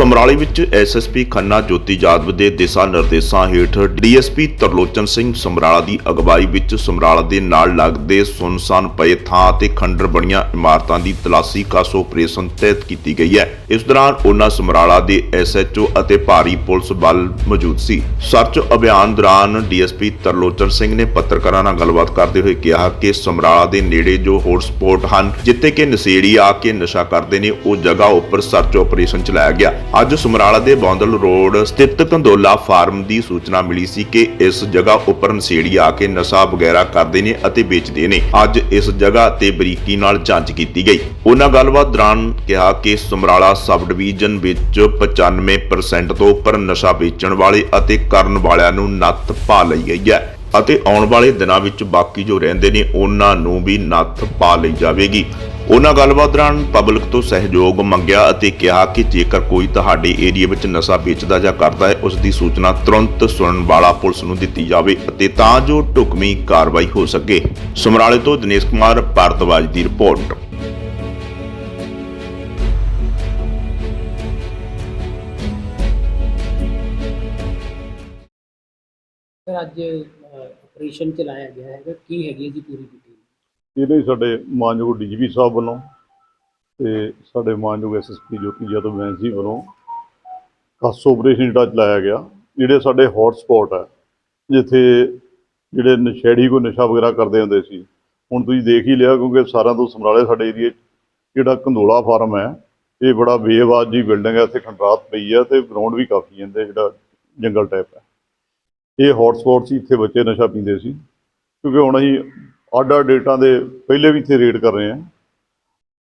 ਸਮਰਾਲੀ ਵਿੱਚ ਐਸਐਸਪੀ ਖੰਨਾ ਜੋਤੀ ਜਾਦਵ ਦੇ ਦਿਸ਼ਾ ਨਿਰਦੇਸ਼ਾਂ ਹੇਠ ਡੀਐਸਪੀ ਤਰਲੋਚਨ ਸਿੰਘ ਸਮਰਾਲਾ ਦੀ ਅਗਵਾਈ ਵਿੱਚ ਸਮਰਾਲਾ ਦੇ ਨਾਲ ਲੱਗਦੇ ਸੁਨਸਾਨ ਪਏ ਥਾਂ ਤੇ ਖੰਡਰ ਬਣੀਆਂ ਇਮਾਰਤਾਂ ਦੀ ਤਲਾਸ਼ੀ ਕਾਸ ਆਪਰੇਸ਼ਨ ਤਹਿਤ ਕੀਤੀ ਗਈ ਹੈ। ਇਸ ਦੌਰਾਨ ਉਹਨਾਂ ਸਮਰਾਲਾ ਦੇ ਐਸਐਚਓ ਅਤੇ ਭਾਰੀ ਪੁਲਿਸ ਬਲ ਮੌਜੂਦ ਸੀ। ਸਰਚ ਅਭਿਆਨ ਦੌਰਾਨ ਡੀਐਸਪੀ ਤਰਲੋਚਨ ਸਿੰਘ ਨੇ ਪੱਤਰਕਾਰਾਂ ਨਾਲ ਗੱਲਬਾਤ ਕਰਦੇ ਹੋਏ ਕਿਹਾ ਕਿ ਸਮਰਾਲਾ ਦੇ ਨੇੜੇ ਜੋ ਹੌਟਸਪੌਟ ਹਨ, ਜਿੱਥੇ ਕਿ ਨਸ਼ੇੜੀ ਆ ਕੇ ਨਸ਼ਾ ਕਰਦੇ ਨੇ, ਉਹ ਜਗ੍ਹਾ ਉੱਪਰ ਸਰਚ ਆਪਰੇਸ਼ਨ ਚਲਾਇਆ ਗਿਆ। ਅੱਜ ਸਮਰਾਲਾ ਦੇ ਬੌਂਦਲ ਰੋਡ ਸਥਿਤ ਕੰਦੋਲਾ ਫਾਰਮ ਦੀ ਸੂਚਨਾ ਮਿਲੀ ਸੀ ਕਿ ਇਸ ਜਗ੍ਹਾ ਉੱਪਰ ਨਸ਼ੇੜੀ ਆ ਕੇ ਨਸ਼ਾ ਵਗੈਰਾ ਕਰਦੇ ਨੇ ਅਤੇ ਵੇਚਦੇ ਨੇ। ਅੱਜ ਇਸ ਜਗ੍ਹਾ ਤੇ ਬਰੀਕੀ ਨਾਲ ਜਾਂਚ ਕੀਤੀ ਗਈ। ਉਹਨਾਂ ਗੱਲਬਾਤ ਦੌਰਾਨ ਕਿਹਾ ਕਿ ਸਮਰਾਲਾ ਸਬ ਡਿਵੀਜ਼ਨ ਵਿੱਚ 95% ਤੋਂ ਉੱਪਰ ਨਸ਼ਾ ਵੇਚਣ ਵਾਲੇ ਅਤੇ ਕਰਨ ਵਾਲਿਆਂ ਨੂੰ ਨੱਥ ਪਾ ਲਈ ਗਈ ਹੈ। ਅਤੇ ਆਉਣ ਵਾਲੇ ਦਿਨਾਂ ਵਿੱਚ ਬਾਕੀ ਜੋ ਰਹਿੰਦੇ ਨੇ, ਉਹਨਾਂ ਨੂੰ ਵੀ ਨੱਥ ਪਾ ਲਈ ਜਾਵੇਗੀ। ਉਹਨਾਂ ਗੱਲਬਾਤ ਦੌਰਾਨ ਪਬਲਿਕ ਤੋਂ ਸਹਿਯੋਗ ਮੰਗਿਆ ਅਤੇ ਕਿਹਾ ਕਿ ਜੇਕਰ ਕੋਈ ਤੁਹਾਡੇ ਏਰੀਆ ਵਿੱਚ ਨਸ਼ਾ ਵੇਚਦਾ ਜਾਂ ਕਰਦਾ ਹੈ, ਉਸ ਦੀ ਸੂਚਨਾ ਤੁਰੰਤ ਸੁਣਨ ਵਾਲਾ ਪੁਲਿਸ ਨੂੰ ਦਿੱਤੀ ਜਾਵੇ ਅਤੇ ਤਾਂ ਜੋ ਢੁਕਵੀਂ ਕਾਰਵਾਈ ਹੋ ਸਕੇ। ਸਮਰਾਲੇ ਤੋਂ ਦਿਨੇਸ਼ ਕੁਮਾਰ, ਭਾਰਤਵਾਜ ਦੀ ਰਿਪੋਰਟ। ਸਰ ਅੱਜ ਆਪਰੇਸ਼ਨ ਚਲਾਇਆ ਗਿਆ ਹੈਗਾ। ਕੀ ਹੈਗੀ ਹੈ ਜੀ ਪੂਰੀ ਡਿਟੇਲ ਇਹਦੇ ਸਾਡੇ ਮਾਨਯੋਗ ਡੀਜੀਪੀ ਸਾਹਿਬ ਵੱਲੋਂ ਤੇ ਸਾਡੇ ਮਾਨਯੋਗ ਐਸਐਸਪੀ ਜੋਤੀ ਯਾਦਵ ਵੈਂਸੀ ਵੱਲੋਂ ਖਾਸ ਆਪਰੇਸ਼ਨ ਜਿਹੜਾ ਚਲਾਇਆ ਗਿਆ, ਜਿਹੜੇ ਸਾਡੇ ਹੌਟ ਸਪੌਟ ਹੈ, ਜਿੱਥੇ ਜਿਹੜੇ ਨਸ਼ੇੜੀ ਕੋ ਨਸ਼ਾ ਵਗੈਰਾ ਕਰਦੇ ਹੁੰਦੇ ਸੀ, ਹੁਣ ਤੁਸੀਂ ਦੇਖ ਹੀ ਲਿਆ ਕਿਉਂਕਿ ਸਾਰਿਆਂ ਤੋਂ ਸਮਰਾਲੇ ਸਾਡੇ ਏਰੀਏ 'ਚ ਜਿਹੜਾ ਕੰਦੋਲਾ ਫਾਰਮ ਹੈ, ਇਹ ਬੜਾ ਬੇਆਬਾਦ ਜੀ ਬਿਲਡਿੰਗ ਹੈ, ਇੱਥੇ ਖੰਡਰਾਤ ਪਈ ਹੈ ਤੇ ਗਰਾਊਂਡ ਵੀ ਕਾਫੀ ਹੈ ਜਿਹੜਾ ਜੰਗਲ ਟਾਈਪ ਹੈ। ਇਹ ਹੌਟ ਸੀ, ਇੱਥੇ ਬੱਚੇ ਨਸ਼ਾ ਪੀਂਦੇ ਸੀ, ਕਿਉਂਕਿ ਹੁਣ ਅਸੀਂ ਅੱਡ ਅੱਡ ਡੇਟਾਂ ਦੇ ਪਹਿਲੇ ਵੀ ਇੱਥੇ ਰੇਡ ਕਰ ਰਹੇ ਹਾਂ।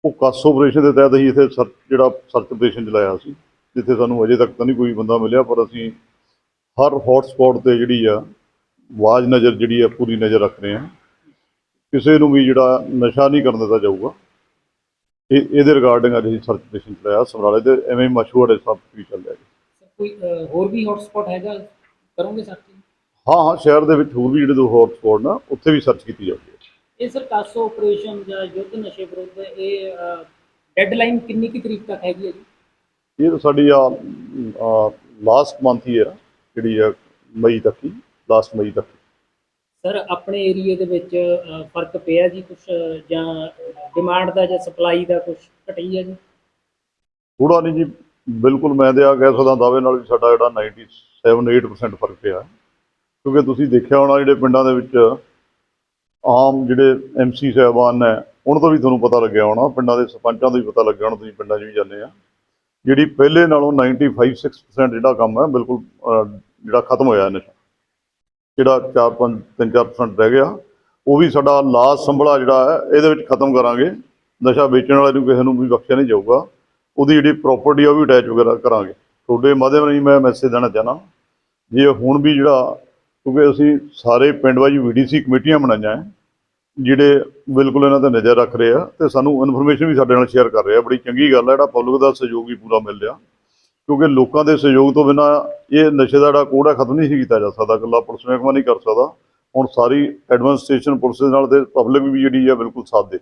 ਉਹ ਕਾਸ ਆਪਰੇਸ਼ਨ ਦੇ ਤਹਿਤ ਅਸੀਂ ਇੱਥੇ ਸਰਚ ਜਿਹੜਾ ਸਰਚ ਆਪਰੇਸ਼ਨ ਚਲਾਇਆ ਸੀ, ਜਿੱਥੇ ਸਾਨੂੰ ਅਜੇ ਤੱਕ ਤਾਂ ਨਹੀਂ ਕੋਈ ਬੰਦਾ ਮਿਲਿਆ, ਪਰ ਅਸੀਂ ਹਰ ਹੌਟ ਤੇ ਜਿਹੜੀ ਆ ਵਾਜ਼ ਨਜ਼ਰ ਜਿਹੜੀ ਆ, ਪੂਰੀ ਨਜ਼ਰ ਰੱਖ ਰਹੇ ਹਾਂ। ਕਿਸੇ ਨੂੰ ਵੀ ਜਿਹੜਾ ਨਸ਼ਾ ਨਹੀਂ ਕਰਨ ਦਿੱਤਾ ਜਾਊਗਾ। ਇਹ, ਇਹਦੇ ਰਿਗਾਰਡਿੰਗ ਅੱਜ ਅਸੀਂ ਸਰਚ ਆਪਰੇਸ਼ਨ ਚਲਾਇਆ, ਸਮਰਾਲੇ ਦੇ ਐਵੇਂ ਹੀ ਮਸ਼ਹੂਰ ਸਭ ਵੀ ਚੱਲ ਰਿਹਾ ਜੀ। ਕੋਈ ਹੋਰ ਵੀ ਹੌਟਸਪੌਟ ਹੈਗਾ? ਕਰੋਗੇ ਸਰਚ ਹਾਂ ਹਾਂ ਸ਼ਹਿਰ ਦੇ ਵਿੱਚ ਹੋਰ ਵੀ ਜਿਹੜੇ ਦੋ ਹੌਟ ਸਪੌਟ ਨਾ ਉੱਥੇ ਵੀ ਸਰਚ ਕੀਤੀ ਜਾਊਗੀ ਇਹ ਸਰ ਕਾਸੋ ਆਪਰੇਸ਼ਨ ਜਾਂ ਯੁੱਧ ਨਸ਼ੇ ਵਿਰੁੱਧ ਇਹ ਡੈਡਲਾਈਨ ਕਿੰਨੀ ਕੀ ਤਰੀਕ ਤੱਕ ਹੈਗੀ ਹੈ ਜੀ? ਇਹ ਤਾਂ ਸਾਡੀ ਆ ਲਾਸਟ ਮੰਥ ਹੀ ਆ ਜਿਹੜੀ ਆ ਮਈ ਤੱਕ ਹੀ ਲਾਸਟ ਮਈ ਤੱਕ ਸਰ ਆਪਣੇ ਏਰੀਏ ਦੇ ਵਿੱਚ ਫ਼ਰਕ ਪਿਆ ਜੀ ਕੁਝ ਜਾਂ ਡਿਮਾਂਡ ਦਾ ਜਾਂ ਸਪਲਾਈ ਦਾ ਕੁਝ ਘਟੀ ਹੈ ਜੀ? ਥੋੜਾ ਨਹੀਂ ਜੀ ਬਿਲਕੁਲ ਮੈਂ ਤੇ ਆ ਕਹਿ ਸਕਦਾ ਦਾਅਵੇ ਨਾਲ ਵੀ ਸਾਡਾ ਜਿਹੜਾ 97-8% ਫ਼ਰਕ ਪਿਆ। ਕਿਉਂਕਿ ਤੁਸੀਂ ਦੇਖਿਆ ਹੋਣਾ ਜਿਹੜੇ ਪਿੰਡਾਂ ਦੇ ਵਿੱਚ ਆਮ ਜਿਹੜੇ ਐਮਸੀ ਸਾਹਿਬਾਨ ਨੇ, ਉਹਨਾਂ ਤੋਂ ਵੀ ਤੁਹਾਨੂੰ ਪਤਾ ਲੱਗਿਆ ਹੋਣਾ, ਪਿੰਡਾਂ ਦੇ ਸਰਪੰਚਾਂ ਤੋਂ ਵੀ ਪਤਾ ਲੱਗਿਆ ਹੋਣਾ, ਤੁਸੀਂ ਪਿੰਡਾਂ 'ਚ ਵੀ ਜਾਂਦੇ ਆ। ਜਿਹੜੀ ਪਹਿਲੇ ਨਾਲੋਂ 95-6% ਜਿਹੜਾ ਕੰਮ ਹੈ, ਬਿਲਕੁਲ ਜਿਹੜਾ ਖਤਮ ਹੋਇਆ ਨਸ਼ਾ ਜਿਹੜਾ 4-5 3-4% ਰਹਿ ਗਿਆ, ਉਹ ਵੀ ਸਾਡਾ ਲਾਸ਼ ਸੰਭਲਾ ਜਿਹੜਾ ਹੈ, ਇਹਦੇ ਵਿੱਚ ਖਤਮ ਕਰਾਂਗੇ। ਨਸ਼ਾ ਵੇਚਣ ਵਾਲੇ ਨੂੰ ਕਿਸੇ ਨੂੰ ਵੀ ਬਖਸ਼ਿਆ ਨਹੀਂ ਜਾਊਗਾ। ਉਹਦੀ ਜਿਹੜੀ ਪ੍ਰਾਪਰਟੀ ਉਹ ਵੀ ਅਟੈਚ ਵਗੈਰਾ ਕਰਾਂਗੇ। ਤੁਹਾਡੇ ਮਾਧਿਅਮ ਰਾਹੀਂ ਮੈਂ ਮੈਸੇਜ ਦੇਣਾ ਚਾਹਨਾ ਜੇ ਹੁਣ ਵੀ ਜਿਹੜਾ, ਕਿਉਂਕਿ ਅਸੀਂ ਸਾਰੇ ਪਿੰਡ ਵਾਜੀ ਵੀਡੀਸੀ ਕਮੇਟੀਆਂ ਬਣਾਈਆਂ ਹੈ ਜਿਹੜੇ ਬਿਲਕੁਲ ਇਹਨਾਂ ਤੇ ਨਜ਼ਰ ਰੱਖ ਰਹੇ ਆ ਤੇ ਸਾਨੂੰ ਇਨਫੋਰਮੇਸ਼ਨ ਵੀ ਸਾਡੇ ਨਾਲ ਸ਼ੇਅਰ ਕਰ ਰਹੇ ਆ। ਬੜੀ ਚੰਗੀ ਗੱਲ ਹੈ ਜਿਹੜਾ ਪਬਲਿਕ ਦਾ ਸਹਿਯੋਗ ਵੀ ਪੂਰਾ ਮਿਲ ਰਿਹਾ। ਕਿਉਂਕਿ ਲੋਕਾਂ ਦੇ ਸਹਿਯੋਗ ਤੋਂ ਬਿਨਾ ਇਹ ਨਸ਼ੇ ਦਾ ਜਿਹੜਾ ਕੋੜਾ ਖਤਮ ਨਹੀਂ ਸੀ ਕੀਤਾ ਜਾ ਸਕਦਾ, ਇਕੱਲਾ ਪੁਲਿਸ ਮਹਿਕਮਾ ਨਹੀਂ ਕਰ ਸਕਦਾ। ਹੁਣ ਸਾਰੀ ਐਡਮਿਨਿਸਟ੍ਰੇਸ਼ਨ ਪੁਲਿਸ ਦੇ ਨਾਲ ਤੇ ਪਬਲਿਕ ਵੀ ਜਿਹੜੀ ਆ, ਬਿਲਕੁਲ ਸਾਥ ਦੇ।